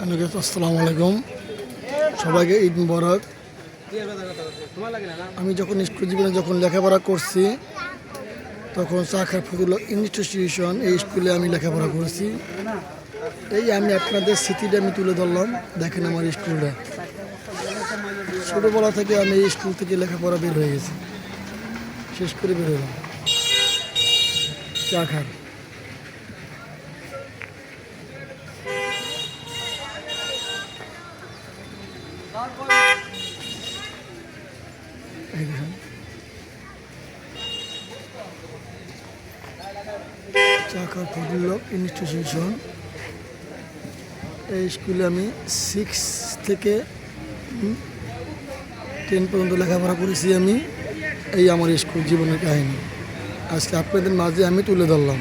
guys, আসসালামু আলাইকুম। সবাইকে ঈদ মুবারক। আমি যখন স্কুল জীবনে যখন লেখাপড়া করছি তখন চাখার ফজুল ইনস্টিটিউশন এই স্কুলে আমি লেখাপড়া করেছি। এই আমি আপনাদের স্মৃতিটা আমি তুলে ধরলাম দেখেন আমার স্কুলটা ছোটোবেলা থেকে আমি এই স্কুল থেকে লেখাপড়া বের হয়ে গেছি। শেষ করে বের হলাম। চাখার এই চাকা ইনস্টিটিউশন এই স্কুলে আমি সিক্স থেকে টেন পর্যন্ত লেখাপড়া করেছি আমি। এই আমার স্কুল জীবনের কাহিনী। আজকে আপনাদের মাঝে আমি তুলে ধরলাম।